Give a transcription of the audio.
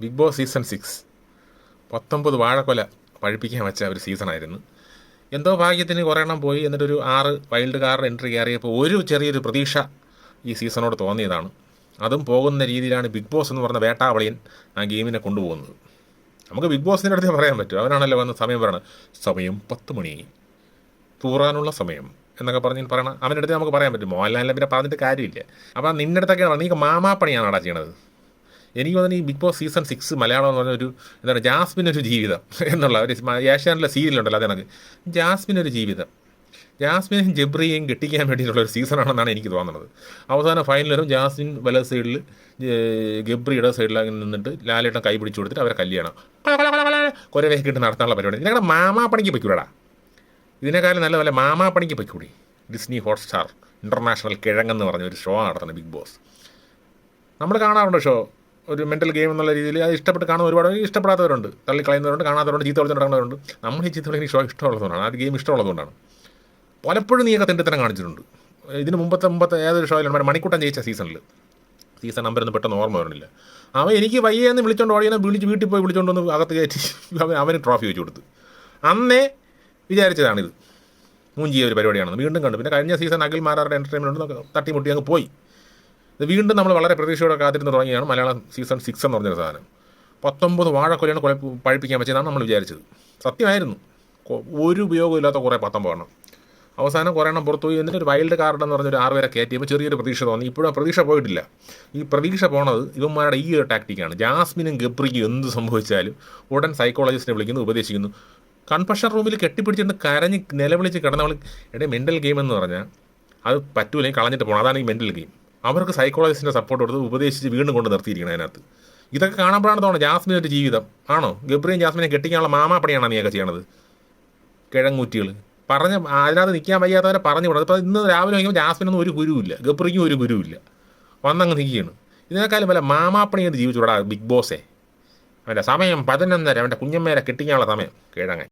Big Boss season six. പത്തൊമ്പത് വാഴക്കൊല പഴിപ്പിക്കാൻ വെച്ച ഒരു സീസണായിരുന്നു. എന്തോ ഭാഗ്യത്തിന് കുറേ എണ്ണം പോയി എന്നിട്ടൊരു ആറ് വൈൽഡ് കാർഡ് എൻട്രി കയറിയപ്പോൾ ഒരു ചെറിയൊരു പ്രതീക്ഷ ഈ സീസണോട് തോന്നിയതാണ്. അതും പോകുന്ന രീതിയിലാണ് ബിഗ് ബോസ് എന്ന് പറഞ്ഞ വേട്ടാവളിയൻ ആ ഗെയിമിനെ കൊണ്ടുപോകുന്നത്. നമുക്ക് ബിഗ് ബോസിന്റെ അടുത്ത് പറയാൻ പറ്റും. അവനാണല്ലോ വന്ന് സമയം പറയണത്. സമയം പത്ത് മണി. തൂറാനുള്ള സമയം എന്നൊക്കെ പറഞ്ഞ് പറയണം. അവന്റെ അടുത്ത് നമുക്ക് പറയാൻ പറ്റും. മോഹൻലാലിനെ പിന്നെ പറഞ്ഞിട്ട് കാര്യമില്ല. അപ്പോൾ നിന്റെ അടുത്തൊക്കെയാണ് നീ മാമാപ്പണിയാണ് അടാ ചെയ്യണത്? എനിക്ക് തോന്നുന്നു ഈ Big Boss season six Malayalam എന്ന് പറഞ്ഞ ഒരു എന്താണ് ജാസ്മിൻ ഒരു ജീവിതം എന്നുള്ള ഒരു ഏഷ്യാനിലെ സീരിയലുണ്ടല്ലോ അത് എനിക്ക് ജാസ്മിൻ ഒരു ജീവിതം. ജാസ്മിനെയും ജബ്രിയെയും കെട്ടിക്കാൻ വേണ്ടിയിട്ടുള്ള ഒരു സീസണാണെന്നാണ് എനിക്ക് തോന്നുന്നത്. അവസാന ഫൈനൽ ജാസ്മിൻ വല സൈഡിൽ ഗബ്രിയുടെ സൈഡിൽ നിന്നിട്ട് ലാലേട്ടൻ കൈ പിടിച്ചു കൊടുത്തിട്ട് അവരെ കല്യാണം. കുറേ ഇട്ട് നടത്താനുള്ള പരിപാടി. മാമാ മാമാപ്പണിക്ക് പൊയ്ക്കൂടാ ഇതിനേക്കാളും നല്ല മാമാ മാമാപ്പണിക്ക് പൊയ്ക്കൂടി. ഡിസ്നി ഹോട്ട്സ്റ്റാർ ഇന്റർനാഷണൽ കിഴങ്ങെന്ന് പറഞ്ഞ ഒരു ഷോ നടത്തുന്നത് ബിഗ് ബോസ്. നമ്മൾ കാണാറുണ്ട് ഷോ ഒരു മെന്റൽ ഗെയിം എന്നുള്ള രീതിയിൽ അത് ഇഷ്ടപ്പെട്ട് കാണുന്ന ഒരുപാട് ഇഷ്ടപ്പെടാത്തവരുണ്ട്. തള്ളിക്കളയുന്നവരുണ്ട് കാണാത്തവരുണ്ട് ചീത്ത വിളിച്ച് നടക്കുന്നവരുണ്ട്. നമ്മൾ ഈ ചീത്ത ഷോ ഇഷ്ടമുള്ളതുകൊണ്ടാണ്. ആ ഗെയിം ഇഷ്ടമുള്ളതുകൊണ്ടാണ്. പലപ്പോഴും നീയൊക്കെ തെണ്ടിത്തരം കാണിച്ചിട്ടുണ്ട്. ഇതിന് മുമ്പത്തെ മുമ്പത്തെ ഏതൊരു ഷോയിലാണ് മണിക്കൂട്ടം ജയിച്ച സീസണിൽ സീസൺ നമ്പർ ഒന്നും പെട്ടെന്ന് ഓർമ്മ വരണില്ല. അവൻ എനിക്ക് വയ്യെന്ന് വിളിച്ചോണ്ട് ഓടിയെന്ന് വിളിച്ച് വീട്ടിൽ പോയി വിളിച്ചോണ്ട് വന്ന് അകത്ത് കയറ്റി അവൻ അവന് ട്രോഫി വെച്ച് കൊടുത്തു. അന്നേ വിചാരിച്ചതാണിത്. മൂഞ്ചിയ ഒരു പരിപാടിയാണെന്ന് വീണ്ടും കണ്ടു. പിന്നെ കഴിഞ്ഞ സീസൺ അഖിൽ മാരാറുടെ എന്റർടൈൻമെന്റ് തട്ടിമുട്ടി അങ്ങ് പോയി. ഇത് വീണ്ടും നമ്മൾ വളരെ പ്രതീക്ഷയോടെ കാത്തിരുന്ന് തുടങ്ങിയാണ് മലയാളം സീസൺ സിക്സ് എന്ന് പറഞ്ഞൊരു സാധനം. പത്തൊമ്പത് വാഴക്കൊലയാണ് കുഴപ്പ പഴിപ്പിക്കാൻ പറ്റിയതാണ് നമ്മൾ വിചാരിച്ചത്. സത്യമായിരുന്നു. ഒരു ഉപയോഗമില്ലാത്ത കുറേ പത്തൊമ്പതെണ്ണം. അവസാനം കുറേ എണ്ണം പുറത്തു പോയി എന്നിട്ട് ഒരു വൈൽഡ് കാർഡ് എന്ന് പറഞ്ഞൊരു ആറ് പേരെ കയറ്റിയപ്പോൾ ചെറിയൊരു പ്രതീക്ഷ തോന്നി. ഇപ്പോഴും ആ പ്രതീക്ഷ പോയിട്ടില്ല. ഈ പ്രതീക്ഷ പോണത് ഇവന്മാരുടെ ഈ ഒരു ടാക്ടിക്കാണ് ജാസ്മിനും ഗബ്രിക്കും എന്ത് സംഭവിച്ചാലും ഉടൻ സൈക്കോളജിസ്റ്റിനെ വിളിക്കുന്നു ഉപദേശിക്കുന്നു. കൺഫഷൻ റൂമിൽ കെട്ടിപ്പിടിച്ചിട്ട് കരഞ്ഞ് നിലവിളിച്ച് കിടന്നവൾ എടേ മെന്റൽ ഗെയിം എന്ന് പറഞ്ഞാൽ അത് പറ്റൂലെങ്കിൽ കളഞ്ഞിട്ട് പോകണം അതാണ് ഈ മെന്റൽ ഗെയിം അവർക്ക് സൈക്കോളജിസ്റ്റിന്റെ സപ്പോർട്ട് കൊടുത്ത് ഉപദേശിച്ച് വീണ്ടും കൊണ്ട് നിർത്തിയിരിക്കണം അതിനകത്ത്. ഇതൊക്കെ കാണുമ്പോഴാണ് തോന്നുന്നത് ജാസ്മിൻ ഒരു ജീവിതം. ആണോ? ഗബ്രിയും ജാസ്മിനെ കെട്ടിക്കാനുള്ള മാമാപ്പണിയാണോ നീയൊക്കെ ചെയ്യണത്? കിഴങ്ങൂറ്റികൾ പറഞ്ഞ അതിനകത്ത് നിൽക്കാൻ വയ്യാത്തവരെ പറഞ്ഞു വിടുന്നത് ഇപ്പോൾ ഇന്ന് രാവിലെ വയ്ക്കുമ്പോൾ ജാസ്മിനൊന്നും ഒരു ഗുരുവില്ല. ഗബ്രിക്കും ഒരു ഗുരുവില്ല. വന്നങ്ങ് നിൽക്കുകയാണ്. ഇതിനേക്കാളും വല്ല മാമാപ്പണി ചെയ്ത് ജീവിച്ചുകൂടാ ബിഗ് ബോസേ. അവന്റെ സമയം പതിനൊന്നര. അവന്റെ കുഞ്ഞമ്മേരെ കെട്ടിക്കാനുള്ള സമയം. കിഴങ്ങൻ.